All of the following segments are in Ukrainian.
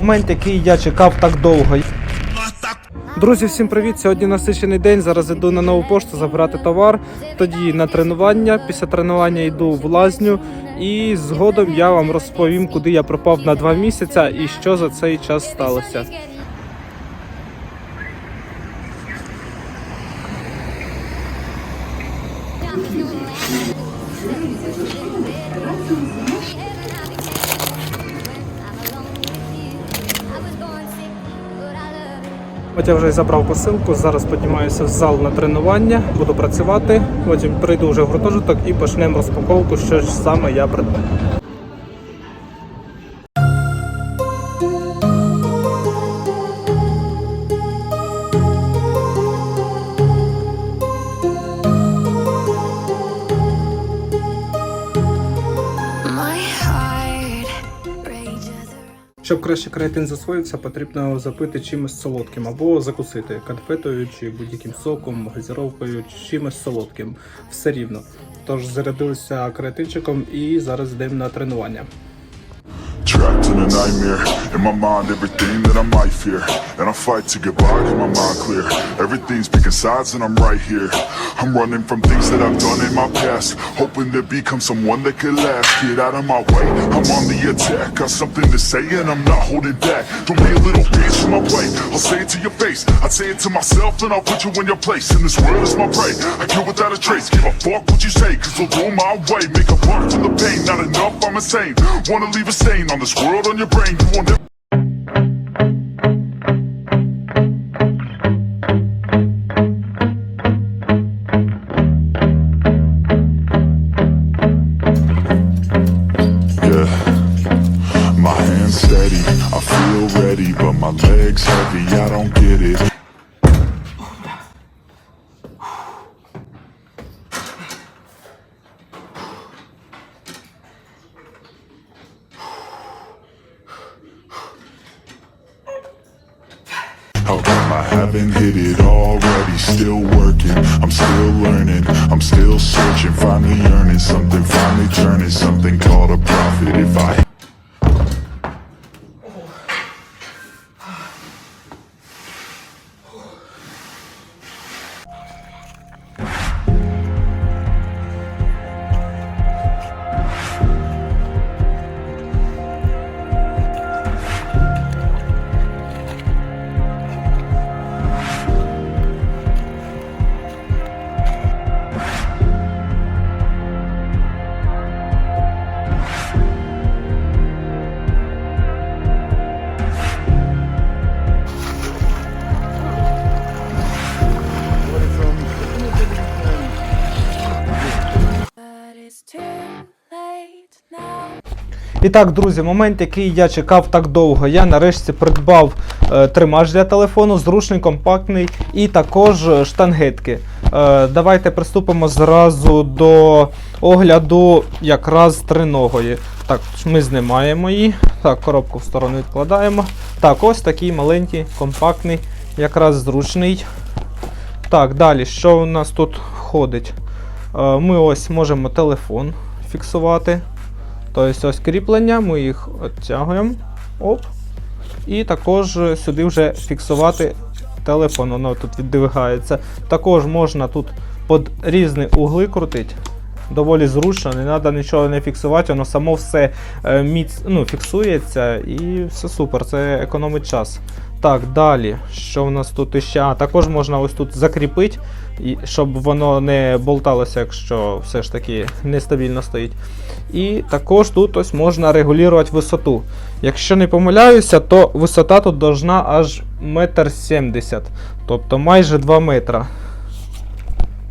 Момент, який я чекав так довго. Друзі, всім привіт! Сьогодні насичений день. Зараз іду на нову пошту забирати товар. Тоді на тренування. Після тренування йду в лазню. І згодом я вам розповім, куди я пропав на два місяця і що за цей час сталося. От я вже забрав посилку. Зараз піднімаюся в зал на тренування, буду працювати. Потім прийду вже в гуртожиток і почнемо розпаковку, що ж саме я придбав. Щоб краще креатин засвоївся, потрібно запити чимось солодким або закусити конфетою чи будь-яким соком, газіровкою, чи чимось солодким. Все рівно. Тож зарядилися креатинчиком і зараз йдемо на тренування. Trapped in a nightmare. In my mind, everything that I might fear. And I fight to get by, get my mind clear. Everything's picking sides and I'm right here. I'm running from things that I've done in my past. Hoping to become someone that could last Get out of my way, I'm on the attack. Got something to say and I'm not holding back. Don't be a little bitch in my way. I'll say it to your face. I'd say it to myself and I'll put you in your place. And this world is my prey. I kill without a trace. Give a fuck what you say. Cause I'll do my way. Make a buck for the pain. Not enough, I'm insane. Wanna leave a stain on this world on your brain You won't Yeah, my hands steady, I feel ready, but my legs heavy, I don't get it. I haven't hit it already? Still working, I'm still learning, I'm still searching, finally earning something, finally turning something called a profit. If I І так, друзі, момент, який я чекав так довго. Я нарешті придбав е, тримач для телефону, зручний, компактний і також е, штангетки. Е, давайте приступимо зразу до огляду якраз триногої. Так, ми знімаємо її. Так, коробку в сторону відкладаємо. Так, ось такий маленький, компактний, якраз зручний. Так, далі, що у нас тут входить? Е, Ми ось можемо телефон фіксувати. Тобто ось кріплення, ми їх відтягуємо. Оп. І також сюди вже фіксувати телефон, воно тут віддвигається. Також можна тут під різні угли крутити. Доволі зручно, не треба нічого не фіксувати, воно само все е, міц, ну, фіксується і все супер, це економить час. Так, далі, що в нас тут іще? А, також можна ось тут закріпити, щоб воно не болталося, якщо все ж таки нестабільно стоїть. І також тут ось можна регулювати висоту. Якщо не помиляюся, то висота тут должна аж 1,70 м, тобто майже 2 метра.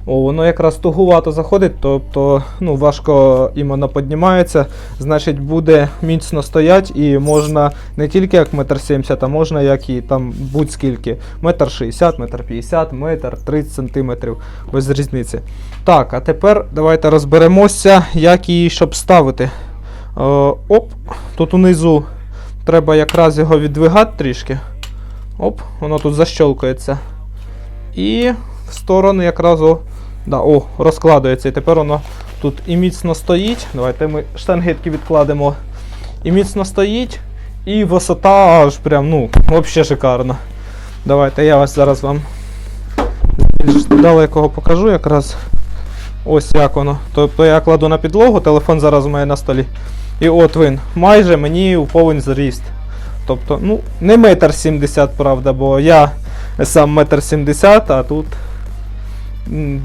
О, воно якраз тугувато заходить, тобто ну, важко іменно піднімається, значить буде міцно стоять і можна не тільки як метр 70, а можна як і там будь-скільки. Метр 60, метр 50, метр 30 сантиметрів, без різниці. Так, а тепер давайте розберемося, як її щоб ставити. Е, оп, тут унизу треба якраз його віддвигати трішки. Оп, воно тут защолкується. І в сторону якраз о, да, о, розкладується. І тепер воно тут і міцно стоїть. Давайте ми штангетки відкладемо. І міцно стоїть. І висота аж прям, ну, взагалі шикарна. Давайте я вас зараз вам більш далекого покажу якраз. Ось як воно. Тобто я кладу на підлогу, телефон зараз у мене на столі. І от він. Майже мені у повен зріст. Тобто, ну, не метр сімдесят, правда, бо я сам метр сімдесят, а тут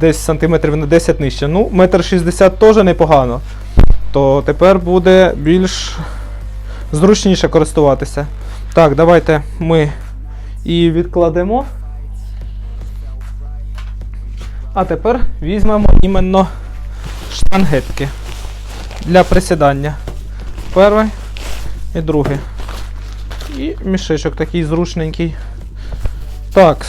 десь сантиметрів на 10 нижче. Ну, метр шістдесят теж непогано. То тепер буде більш зручніше користуватися. Так, давайте ми і відкладемо. А тепер візьмемо іменно штангетки для присідання. Перший і другий. І мішечок такий зручненький. Так.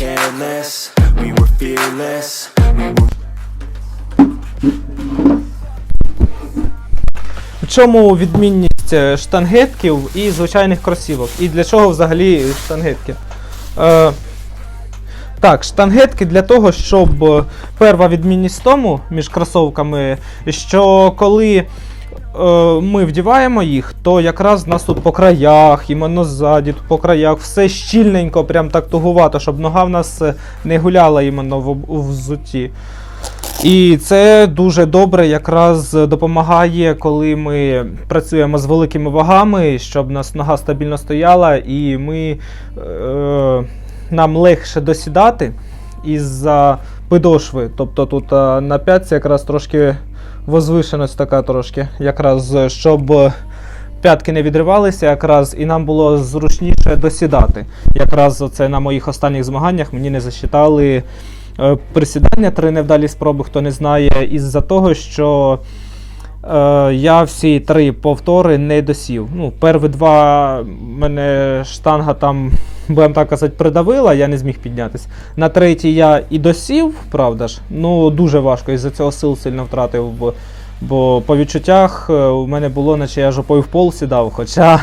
Careless, we were fearless, we were В чому відмінність е, штангетків і звичайних кросівок? І для чого взагалі штангетки? Е, так, штангетки для того, щоб е, перша відмінність в тому між кросовками, що коли ми вдіваємо їх, то якраз в нас тут по краях, іменно ззаді, тут по краях, все щільненько, прям так тугувато, щоб нога в нас е, не гуляла іменно в, у. І це дуже добре якраз допомагає, коли ми працюємо з великими вагами, щоб у нас нога стабільно стояла, і ми, е, нам легше досідати із-за підошви. Тобто тут е, на п'ятці якраз трошки возвишеність така трошки, якраз щоб п'ятки не відривалися, якраз і нам було зручніше досідати. Якраз це на моїх останніх змаганнях мені не засчитали е, присідання три невдалі спроби, хто не знає, із-за того, що е, я всі три повтори не досів. Ну, перві два мене штанга там, будемо так казати, придавила, я не зміг піднятися. На третій я і досів, правда ж, ну дуже важко, із-за цього сил сильно втратив. бо- по відчуттях е, у мене було, наче я жопою в пол сідав, хоча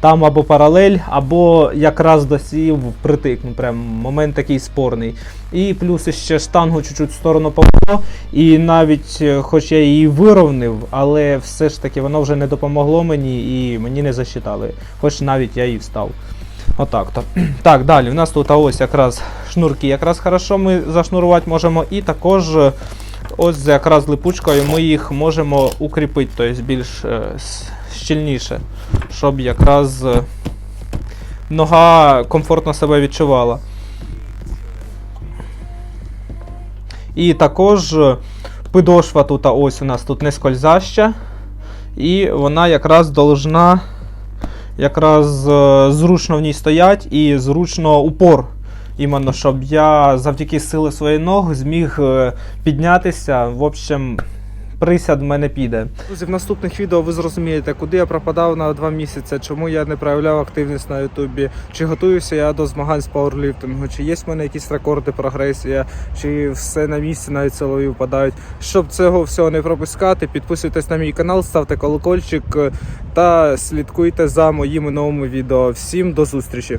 там або паралель, або якраз досів впритик. Ну, прям момент такий спорний. І плюс ще штангу чуть-чуть в сторону повело, і навіть е, хоч я її вирівнив, але все ж таки воно вже не допомогло мені і мені не засчитали. Хоч навіть я і встав. Отак то. Так, далі. У нас тут ось якраз шнурки, якраз хорошо ми зашнурувати можемо. І також е, ось якраз липучкою ми їх можемо укріпити, тобто більш е, щільніше, щоб якраз е, нога комфортно себе відчувала. І також підошва тут ось у нас тут не скользаща. І вона якраз должна якраз е, зручно в ній стоять і зручно упор. Іменно, щоб я завдяки сили своєї ног зміг е, піднятися. В общем, присяд в мене піде. Друзі, в наступних відео ви зрозумієте, куди я пропадав на два місяці, чому я не проявляв активність на Ютубі, чи готуюся я до змагань з пауерліфтингу, чи є в мене якісь рекорди прогресія, чи все на місці навіть силові впадають. Щоб цього всього не пропускати, підписуйтесь на мій канал, ставте колокольчик е, та слідкуйте за моїми новими відео. Всім до зустрічі!